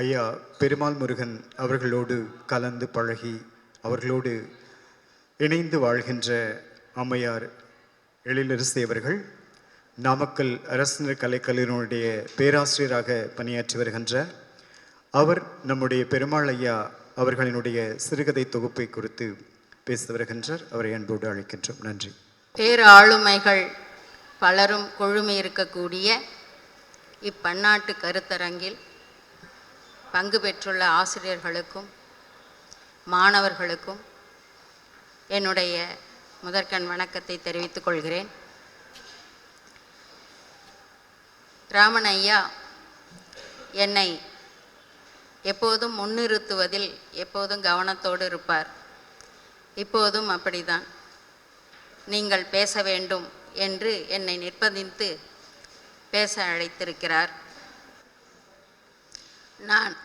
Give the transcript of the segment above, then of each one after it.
ஐயா பெருமாள் முருகன் அவர்களோடு கலந்து பழகி அவர்களோடு இணைந்து வாழ்கின்ற அம்மையார் எழிலரசி அவர்கள் நாமக்கல் அரசினர் கலைக்கல்லூரினுடைய பேராசிரியராக பணியாற்றி வருகின்றார் அவர் நம்முடைய பெருமாள் ஐயா அவர்களினுடைய சிறுகதை தொகுப்பை குறித்து பேச வருகின்றார். அவரை அன்போடு அழைக்கின்றோம். நன்றி. பேராளுமைகள் பலரும் கொழுமை இருக்கக்கூடிய இப்பன்னாட்டு கருத்தரங்கில் பங்கு பெற்றுள்ள ஆசிரியர்களுக்கும் மாணவர்களுக்கும் என்னுடைய முதற்கண் வணக்கத்தை தெரிவித்துக் கொள்கிறேன். ராமன் ஐயா என்னை எப்போதும் முன்னிறுத்துவதில் எப்போதும் கவனத்தோடு இருப்பார். இப்போதும் அப்படிதான். நீங்கள் பேச வேண்டும் என்று என்னை நிர்பந்தித்து பேச அழைத்திருக்கிறார். நான்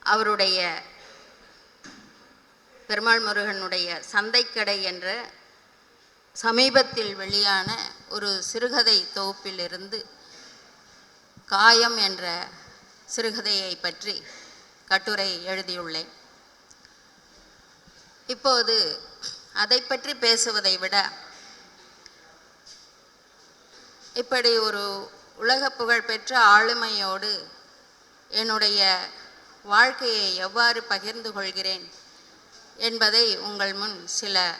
அவருடைய பெருமாள் முருகனுடைய சந்தைக்கடை என்ற சமீபத்தில் வெளியான ஒரு சிறுகதை தொகுப்பிலிருந்து காயம் என்ற சிறுகதையை பற்றி கட்டுரை எழுதியுள்ளேன். இப்போது அதை பற்றி பேசுவதை விட இப்படி ஒரு உலக புகழ்பெற்ற ஆளுமையோடு என்னுடைய வாழ்க்கையை எவ்வாறு பகிர்ந்து கொள்கிறேன் என்பதை உங்கள் முன் சில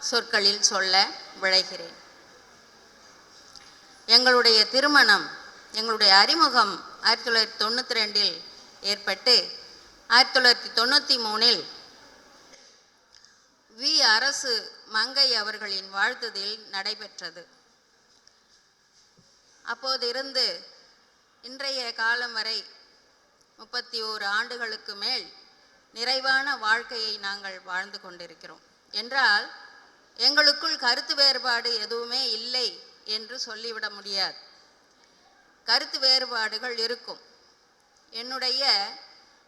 சொற்களில் சொல்ல விழைகிறேன். எங்களுடைய திருமணம் எங்களுடைய அறிமுகம் ஆயிரத்தி தொள்ளாயிரத்தி தொண்ணூற்றி ரெண்டில் ஏற்பட்டு ஆயிரத்தி தொள்ளாயிரத்தி தொண்ணூற்றி மூணில் வி. அரசு மங்கை அவர்களின் வாழ்த்துதில் நடைபெற்றது. அப்போதிருந்து இன்றைய காலம் வரை முப்பத்தி ஓரு ஆண்டுகளுக்கு மேல் நிறைவான வாழ்க்கையை நாங்கள் வாழ்ந்து கொண்டிருக்கிறோம். என்றால் எங்களுக்குள் கருத்து வேறுபாடு எதுவுமே இல்லை என்று சொல்லிவிட முடியாது. கருத்து வேறுபாடுகள் இருக்கும். என்னுடைய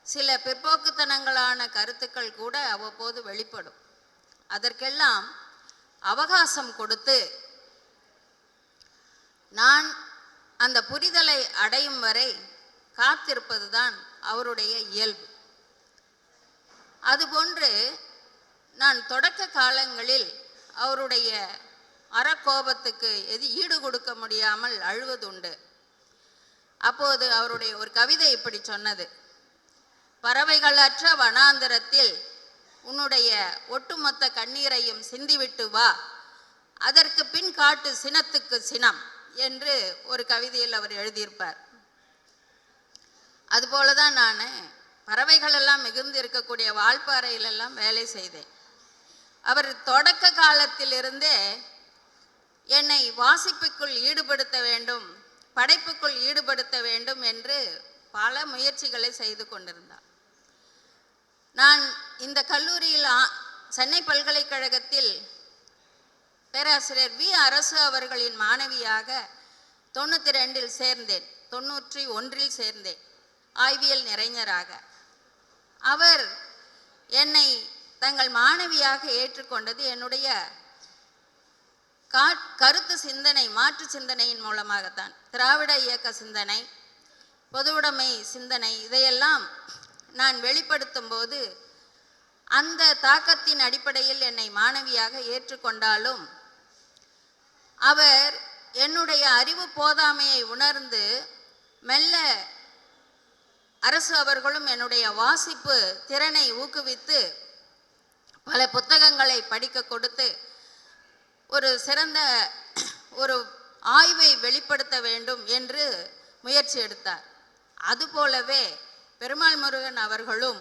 சில பிற்போக்குத்தனங்களான கருத்துக்கள் கூட அவ்வப்போது வெளிப்படும். அதற்கெல்லாம் அவகாசம் கொடுத்து நான் அந்த புரிதலை அடையும் வரை காத்திருப்பதுதான் அவருடைய இயல்பு. அதுபோன்று நான் தொடக்க காலங்களில் அவருடைய அறக்கோபத்துக்கு எது ஈடு கொடுக்க முடியாமல் அழுவதுண்டு. அப்போது அவருடைய ஒரு கவிதை இப்படி சொன்னது. பறவைகளற்ற வனாந்தரத்தில் உன்னுடைய ஒட்டுமொத்த கண்ணீரையும் சிந்திவிட்டு வா. அதற்கு பின் காட்டு சினத்துக்கு சினம். என்று ஒரு கவிதையில் அவர் எழுதியிருப்பார். அதுபோல தான் நான் பறவைகள் எல்லாம் மிகுந்து இருக்கக்கூடிய வால்பாறையிலெல்லாம் வேலை செய்தேன். அவர் தொடக்க காலத்திலிருந்தே என்னை வாசிப்புக்குள் ஈடுபடுத்த வேண்டும் படைப்புக்குள் ஈடுபடுத்த வேண்டும் என்று பல முயற்சிகளை செய்து கொண்டிருந்தார். நான் இந்த கல்லூரியில் சென்னை பல்கலைக்கழகத்தில் பேராசிரியர் வி அரசு அவர்களின் மாணவியாக தொண்ணூற்றி ரெண்டில் சேர்ந்தேன். தொண்ணூற்றி ஒன்றில் சேர்ந்தேன். ஆய்வியல் நிறைஞராக. அவர் என்னை தங்கள் மாணவியாக ஏற்றுக்கொண்டது என்னுடைய கருத்து சிந்தனை மாற்று சிந்தனையின் மூலமாகத்தான். திராவிட இயக்க சிந்தனை பொதுவுடைமை சிந்தனை இதையெல்லாம் நான் வெளிப்படுத்தும் போது அந்த தாக்கத்தின் அடிப்படையில் என்னை மாணவியாக ஏற்றுக்கொண்டாலும் அவர் என்னுடைய அறிவு போதாமையை உணர்ந்து மெல்ல அரசு அவர்களும் என்னுடைய வாசிப்பு திறனை ஊக்குவித்து பல புத்தகங்களை படிக்க கொடுத்து ஒரு சிறந்த ஒரு ஆய்வை வெளிப்படுத்த வேண்டும் என்று முயற்சி எடுத்தார். அதுபோலவே பெருமாள் முருகன் அவர்களும்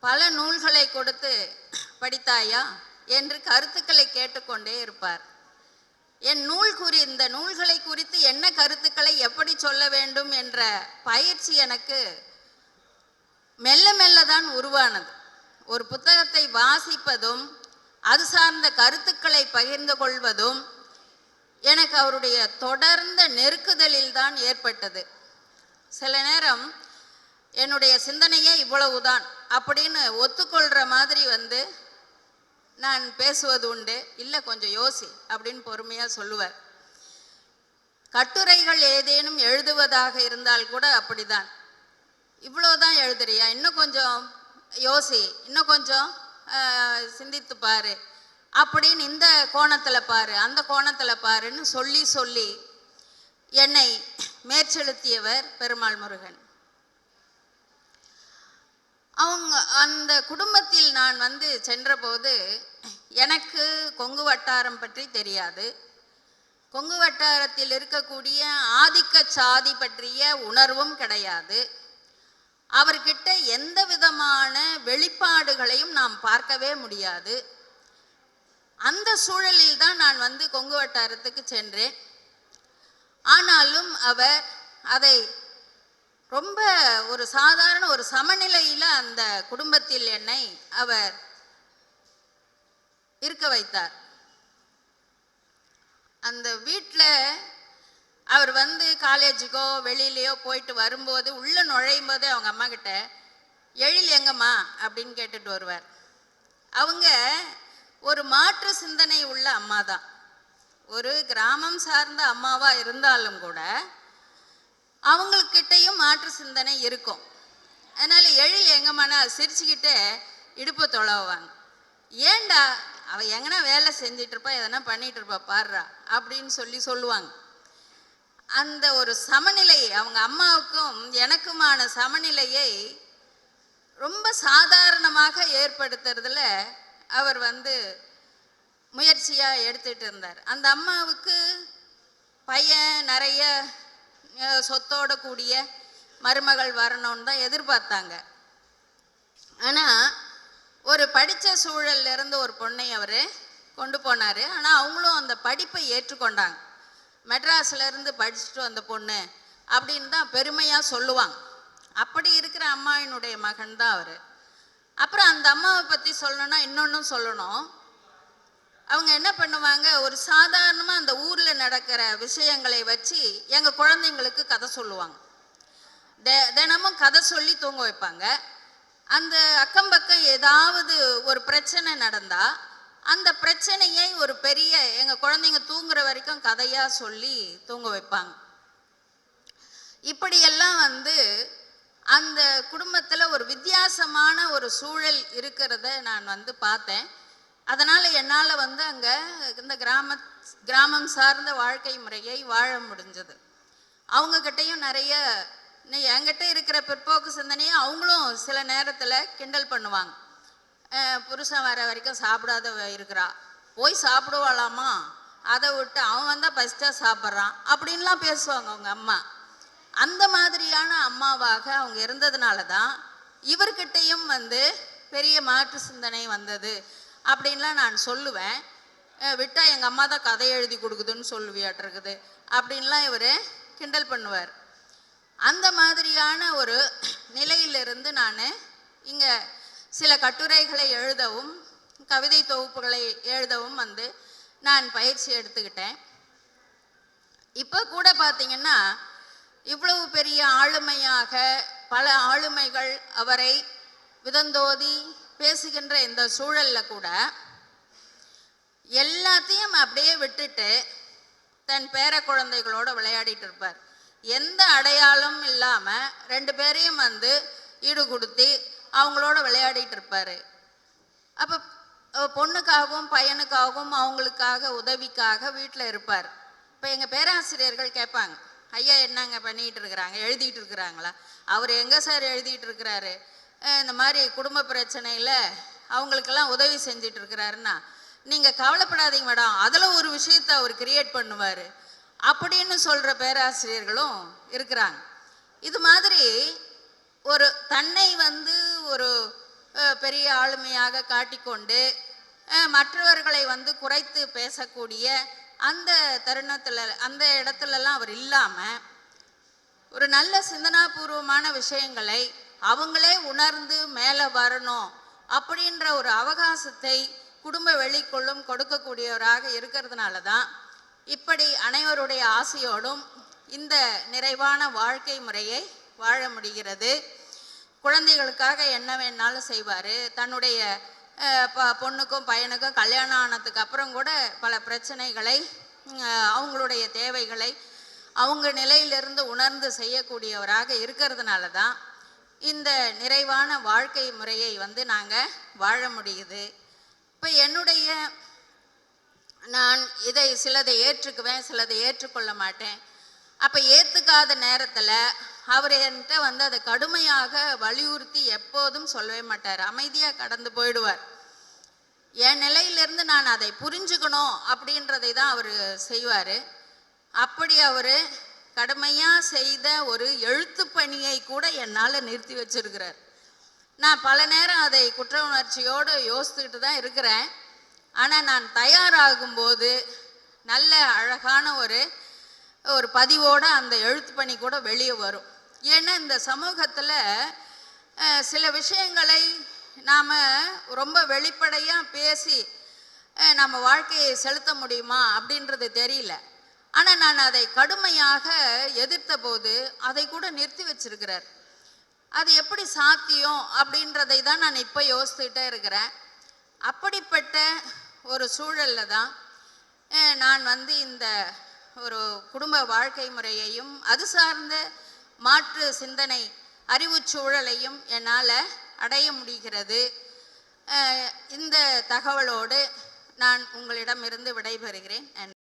பல நூல்களை கொடுத்து படித்தாயா? என்று கருத்துக்களை கேட்டுக்கொண்டே இருப்பார். என் நூல் குறி இந்த நூல்களை குறித்து என்ன கருத்துக்களை எப்படி சொல்ல வேண்டும் என்ற பயிற்சி எனக்கு மெல்ல மெல்ல தான் உருவானது. ஒரு புத்தகத்தை வாசிப்பதும் அது சார்ந்த கருத்துக்களை பகிர்ந்து கொள்வதும் எனக்கு அவருடைய தொடர்ந்த நெருக்குதலில் தான் ஏற்பட்டது. சில நேரம் என்னுடைய சிந்தனையே இவ்வளவுதான் அப்படின்னு ஒத்துக்கொள்கிற மாதிரி வந்து நான் பேசுவது உண்டு. இல்லை கொஞ்சம் யோசி அப்படின்னு பொறுமையாக சொல்லுவார். கட்டுரைகள் ஏதேனும் எழுதுவதாக இருந்தால் கூட அப்படிதான். இவ்வளோதான் எழுதுறியா? இன்னும் கொஞ்சம் யோசி. இன்னும் கொஞ்சம் சிந்தித்து பாரு. அப்படின்னு இந்த கோணத்தில் பாரு. அந்த கோணத்தில் பாருன்னு சொல்லி சொல்லி என்னை மேற்செலுத்தியவர் பெருமாள் முருகன். அவங்க அந்த குடும்பத்தில் நான் வந்து சென்றபோது எனக்கு கொங்கு வட்டாரம் பற்றி தெரியாது. கொங்கு வட்டாரத்தில் இருக்கக்கூடிய ஆதிக்க சாதி பற்றிய உணர்வும் கிடையாது. அவர்கிட்ட எந்த விதமான வெளிப்பாடுகளையும் நாம் பார்க்கவே முடியாது. அந்த சூழலில் தான் நான் வந்து கொங்கு வட்டாரத்துக்கு சென்றேன். ஆனாலும் அவர் அதை ரொம்ப ஒரு சாதாரண ஒரு சமநிலையில் அந்த குடும்பத்தில் என்னை அவர் இருக்க வைத்தார். அந்த வீட்டில் அவர் வந்து காலேஜுக்கோ வெளியிலையோ போயிட்டு வரும்போது உள்ளே நுழையும் போதே அவங்க அம்மா கிட்ட எழில் எங்கம்மா? அப்படின்னு கேட்டுட்டு வருவார். அவங்க ஒரு மாற்று சிந்தனை உள்ள அம்மா தான் ஒரு கிராமம் சார்ந்த அம்மாவாக இருந்தாலும் கூட அவங்கக்கிட்டையும் மாற்று சிந்தனை இருக்கும். அதனால் எழில் எங்கம்மானா சிரிச்சுக்கிட்டே இடுப்பை தொலைவாங்க. ஏன்டா அவள் எங்கன்னா வேலை செஞ்சிட்ருப்பா எதனா பண்ணிகிட்ருப்பா இருப்பா அப்படின்னு சொல்லி சொல்லுவாங்க. அந்த ஒரு சமநிலை அவங்க அம்மாவுக்கும் எனக்குமான சமநிலையை ரொம்ப சாதாரணமாக ஏற்படுத்துறதுல அவர் வந்து முயற்சியாக எடுத்துகிட்டு இருந்தார். அந்த அம்மாவுக்கு பையன் நிறைய சொத்தோட கூடிய மருமகள் வரணும்னு தான் எதிர்பார்த்தாங்க. ஆனால் ஒரு படித்த சூழல்ல இருந்து ஒரு பொண்ணை அவர் கொண்டு போனார். ஆனால் அவங்களும் அந்த படிப்பை ஏற்றுக்கொண்டாங்க. மெட்ராஸ்லேருந்து படிச்சுட்டு வந்த பொண்ணு அப்படின்னு தான் பெருமையாக சொல்லுவாங்க. அப்படி இருக்கிற அம்மாவினுடைய மகன் தான் அவர். அப்புறம் அந்த அம்மாவை பற்றி சொல்லணும்னா இன்னொன்றும் சொல்லணும். அவங்க என்ன பண்ணுவாங்க? ஒரு சாதாரணமாக அந்த ஊரில் நடக்கிற விஷயங்களை வச்சு எங்கள் குழந்தைங்களுக்கு கதை சொல்லுவாங்க. தெ- தினமும் கதை சொல்லி தூங்க வைப்பாங்க. அந்த அக்கம் பக்கம் ஏதாவது ஒரு பிரச்சனை நடந்தால் அந்த பிரச்சனையை ஒரு பெரிய எங்கள் குழந்தைங்க தூங்குற வரைக்கும் கதையாக சொல்லி தூங்க வைப்பாங்க. இப்படியெல்லாம் வந்து அந்த குடும்பத்தில் ஒரு வித்தியாசமான ஒரு சூழல் இருக்கிறத நான் வந்து பார்த்தேன். அதனால் என்னால் வந்து அங்கே இந்த கிராம கிராமம் சார்ந்த வாழ்க்கை முறையை வாழ முடிஞ்சது. அவங்கக்கிட்டையும் நிறைய என்கிட்ட இருக்கிற பிற்போக்கு சிந்தனையை அவங்களும் சில நேரத்தில் கிண்டல் பண்ணுவாங்க. புருஷன் வர வரைக்கும் சாப்பிடாத இருக்கிறா. போய் சாப்பிடுவாளாமா? அதை விட்டு அவன் வந்தால் ஃபஸ்ட்டாக சாப்பிட்றான் அப்படின்லாம் பேசுவாங்க அவங்க அம்மா. அந்த மாதிரியான அம்மாவாக அவங்க இருந்ததுனால தான் இவர்கிட்டையும் வந்து பெரிய மாற்று சிந்தனை வந்தது. அப்படின்லாம் நான் சொல்லுவேன். விட்டால் எங்கள் அம்மா தான் கதை எழுதி கொடுக்குதுன்னு சொல்லுவியாட்டிருக்குது. அப்படின்லாம் இவர் கிண்டல் பண்ணுவார். அந்த மாதிரியான ஒரு நிலையிலிருந்து நான் இங்கே சில கட்டுரைகளை எழுதவும் கவிதை தொகுப்புகளை எழுதவும் வந்து நான் பயிற்சி எடுத்துக்கிட்டேன். இப்போ கூட பார்த்தீங்கன்னா இவ்வளவு பெரிய ஆளுமையாக பல ஆளுமைகள் அவரை விதந்தோதி பேசுகின்ற இந்த சூழலில் கூட எல்லாத்தையும் அப்படியே விட்டுட்டு தன் பேர குழந்தைகளோட விளையாடிட்டு இருப்பார். எந்த அடையாளமும் இல்லாமல் ரெண்டு பேரையும் வந்து ஈடு கொடுத்து அவங்களோட விளையாடிட்டு இருப்பார். அப்போ பொண்ணுக்காகவும் பையனுக்காகவும் அவங்களுக்காக உதவிக்காக வீட்டில் இருப்பார். இப்போ எங்கள் பேராசிரியர்கள் கேட்பாங்க ஐயா என்னங்க பண்ணிகிட்டு இருக்கிறாங்க? எழுதிட்டு இருக்கிறாங்களா? அவர் எங்கே சார் எழுதிட்டு இருக்கிறாரு? இந்த மாதிரி குடும்ப பிரச்சனையில் அவங்களுக்கெல்லாம் உதவி செஞ்சிட்டு இருக்கிறாருன்னா நீங்கள் கவலைப்படாதீங்க மேடம். அதில் ஒரு விஷயத்தை அவர் கிரியேட் பண்ணுவார். அப்படின்னு சொல்கிற பேராசிரியர்களும் இருக்கிறாங்க. இது மாதிரி ஒரு தன்னை வந்து ஒரு பெரிய ஆளுமையாக காட்டிக்கொண்டு மற்றவர்களை வந்து குறைத்து பேசக்கூடிய அந்த தருணத்தில் அந்த இடத்துலலாம் அவர் இல்லாமல் ஒரு நல்ல சிந்தனாபூர்வமான விஷயங்களை அவங்களே உணர்ந்து மேலே வரணும் அப்படின்ற ஒரு அவகாசத்தை குடும்ப வெளிக்குள்ளும் கொடுக்கக்கூடியவராக இருக்கிறதுனால தான் இப்படி அனைவருடைய ஆசையோடும் இந்த நிறைவான வாழ்க்கை முறையை வாழ முடிகிறது. குழந்தைகளுக்காக என்ன வேணாலும் செய்வார். தன்னுடைய ப- பொண்ணுக்கும் பையனுக்கும் கல்யாணம் ஆனதுக்கு அப்புறம் கூட பல பிரச்சனைகளை அவங்களுடைய தேவைகளை அவங்க நிலையிலிருந்து உணர்ந்து செய்யக்கூடியவராக இருக்கிறதுனால தான் இந்த நிறைவான வாழ்க்கை முறையை வந்து நாங்கள் வாழ முடியுது. இப்போ என்னுடைய நான் இதை சிலதை ஏற்றுக்குவேன் சிலதை ஏற்றுக்கொள்ள மாட்டேன். அப்போ ஏற்றுக்காத நேரத்தில் அவர் என்கிட்ட வந்து அதை கடுமையாக வலியுறுத்தி எப்போதும் சொல்லவே மாட்டார். அமைதியாக கடந்து போயிடுவார். என் நிலையிலிருந்து நான் அதை புரிஞ்சுக்கணும் அப்படின்றதை தான் அவர் செய்வார். அப்படி அவர் கடுமையாக செய்த ஒரு எழுத்து பணியை கூட என்னால் நிறுத்தி வச்சிருக்கிறார். நான் பல நேரம் அதை குற்ற உணர்ச்சியோடு யோசித்துக்கிட்டு தான் இருக்கிறேன். ஆனால் நான் தயாராகும்போது நல்ல அழகான ஒரு ஒரு பதிவோடு அந்த எழுத்து பணி கூட வெளியே வரும். ஏன்னா இந்த சமூகத்தில் சில விஷயங்களை நாம் ரொம்ப வெளிப்படையாக பேசி நம்ம வாழ்க்கையை செலுத்த முடியுமா அப்படின்றது தெரியல. ஆனால் நான் அதை கடுமையாக எதிர்த்த போது அதை கூட நிறுத்தி வச்சிருக்கிறார். அது எப்படி சாத்தியம் அப்படின்றதை தான் நான் இப்போ யோசித்துட்டே இருக்கிறேன். அப்படிப்பட்ட ஒரு சூழலில் தான் நான் வந்து இந்த ஒரு குடும்ப வாழ்க்கை முறையையும் அது சார்ந்த மாற்று சிந்தனை அறிவுச் சூழலையும் என்னால் அடைய முடிகிறது. இந்த தகவலோடு நான் உங்களிடமிருந்து விடைபெறுகிறேன். நன்றி.